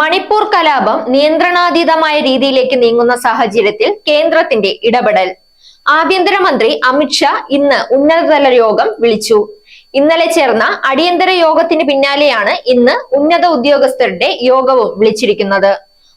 മണിപ്പൂർ കലാപം നിയന്ത്രണാതീതമായ രീതിയിലേക്ക് നീങ്ങുന്ന സാഹചര്യത്തിൽ കേന്ദ്രത്തിന്റെ ഇടപെടൽ. ആഭ്യന്തരമന്ത്രി അമിത്ഷാ ഇന്ന് ഉന്നതതല യോഗം വിളിച്ചു. ഇന്നലെ ചേർന്ന അടിയന്തര യോഗത്തിന് പിന്നാലെയാണ് ഇന്ന് ഉന്നത ഉദ്യോഗസ്ഥരുടെ യോഗവും വിളിച്ചിരിക്കുന്നത്.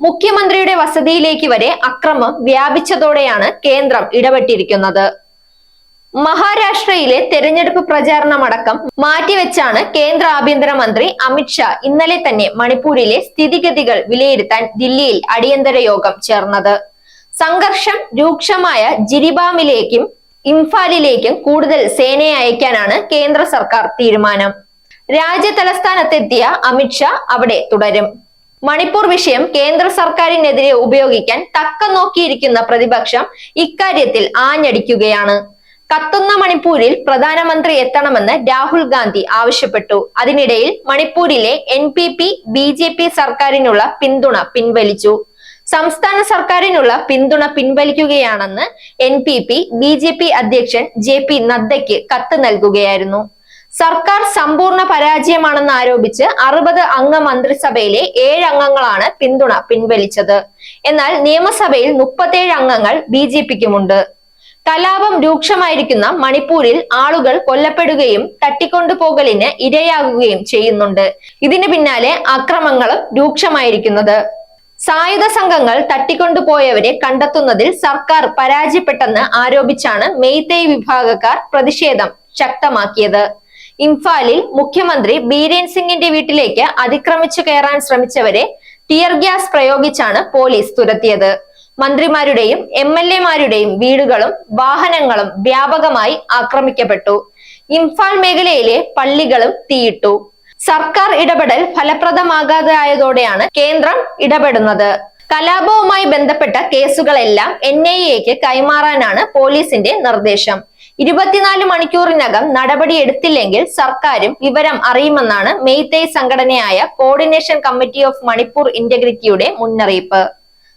മുഖ്യമന്ത്രിയുടെ വസതിയിലേക്ക് വരെ അക്രമം വ്യാപിച്ചതോടെയാണ് കേന്ദ്രം ഇടപെട്ടിരിക്കുന്നത്. മഹാരാഷ്ട്രയിലെ തെരഞ്ഞെടുപ്പ് പ്രചാരണമടക്കം മാറ്റിവെച്ചാണ് കേന്ദ്ര ആഭ്യന്തരമന്ത്രി അമിത്ഷാ ഇന്നലെ തന്നെ മണിപ്പൂരിലെ സ്ഥിതിഗതികൾ വിലയിരുത്താൻ ദില്ലിയിൽ അടിയന്തര യോഗം ചേർന്നത്. സംഘർഷം രൂക്ഷമായ ജിരിബാമിലേക്കും ഇംഫാലിലേക്കും കൂടുതൽ സേനയെ അയക്കാനാണ് കേന്ദ്ര സർക്കാർ തീരുമാനം. രാജ്യ തലസ്ഥാനത്തെത്തിയ അമിത്ഷാ അവിടെ തുടരും. മണിപ്പൂർ വിഷയം കേന്ദ്ര സർക്കാരിനെതിരെ ഉപയോഗിക്കാൻ തക്ക നോക്കിയിരിക്കുന്ന പ്രതിപക്ഷം ഇക്കാര്യത്തിൽ ആഞ്ഞടിക്കുകയാണ്. കത്തുന്ന മണിപ്പൂരിൽ പ്രധാനമന്ത്രി എത്തണമെന്ന് രാഹുൽ ഗാന്ധി ആവശ്യപ്പെട്ടു. അതിനിടയിൽ മണിപ്പൂരിലെ N P P B J P സർക്കാരിനുള്ള പിന്തുണ പിൻവലിച്ചു. സംസ്ഥാന സർക്കാരിനുള്ള പിന്തുണ പിൻവലിക്കുകയാണെന്ന് N P P B J P അധ്യക്ഷൻ ജെ പി നദ്ദയ്ക്ക് കത്ത് നൽകുകയായിരുന്നു. സർക്കാർ സമ്പൂർണ പരാജയമാണെന്ന് ആരോപിച്ച് അറുപത് അംഗ മന്ത്രിസഭയിലെ ഏഴ് അംഗങ്ങളാണ് പിന്തുണ പിൻവലിച്ചത്. എന്നാൽ നിയമസഭയിൽ മുപ്പത്തേഴ് അംഗങ്ങൾ ബി ജെ പിക്കുമുണ്ട് കലാപം രൂക്ഷമായിരിക്കുന്ന മണിപ്പൂരിൽ ആളുകൾ കൊല്ലപ്പെടുകയും തട്ടിക്കൊണ്ടുപോകലിന് ഇരയാകുകയും ചെയ്യുന്നുണ്ട്. ഇതിന് പിന്നാലെ അക്രമങ്ങളും രൂക്ഷമായിരിക്കുന്നത്. സായുധ സംഘങ്ങൾ തട്ടിക്കൊണ്ടുപോയവരെ കണ്ടെത്തുന്നതിൽ സർക്കാർ പരാജയപ്പെട്ടെന്ന് ആരോപിച്ചാണ് മെയ്തേ വിഭാഗക്കാർ പ്രതിഷേധം ശക്തമാക്കിയത്. ഇംഫാലിൽ മുഖ്യമന്ത്രി ബീരേൻ സിംഗിന്റെ വീട്ടിലേക്ക് അതിക്രമിച്ചു കയറാൻ ശ്രമിച്ചവരെ ടിയർ ഗ്യാസ് പ്രയോഗിച്ചാണ് പോലീസ് തുരത്തിയത്. മന്ത്രിമാരുടെയും എം എൽ എമാരുടെയും വീടുകളും വാഹനങ്ങളും വ്യാപകമായി ആക്രമിക്കപ്പെട്ടു. ഇംഫാൽ മേഖലയിലെ പള്ളികളും തീയിട്ടു. സർക്കാർ ഇടപെടൽ ഫലപ്രദമാകാതായതോടെയാണ് കേന്ദ്രം ഇടപെടുന്നത്. കലാപവുമായി ബന്ധപ്പെട്ട കേസുകളെല്ലാം എൻ ഐ എക്ക് കൈമാറാനാണ് പോലീസിന്റെ നിർദ്ദേശം. ഇരുപത്തിനാല് മണിക്കൂറിനകം നടപടിയെടുത്തില്ലെങ്കിൽ സർക്കാരും വിവരം അറിയുമെന്നാണ് മെയ്തേയ് സംഘടനയായ കോർഡിനേഷൻ കമ്മിറ്റി ഓഫ് മണിപ്പൂർ ഇന്റഗ്രിറ്റിയുടെ മുന്നറിയിപ്പ്.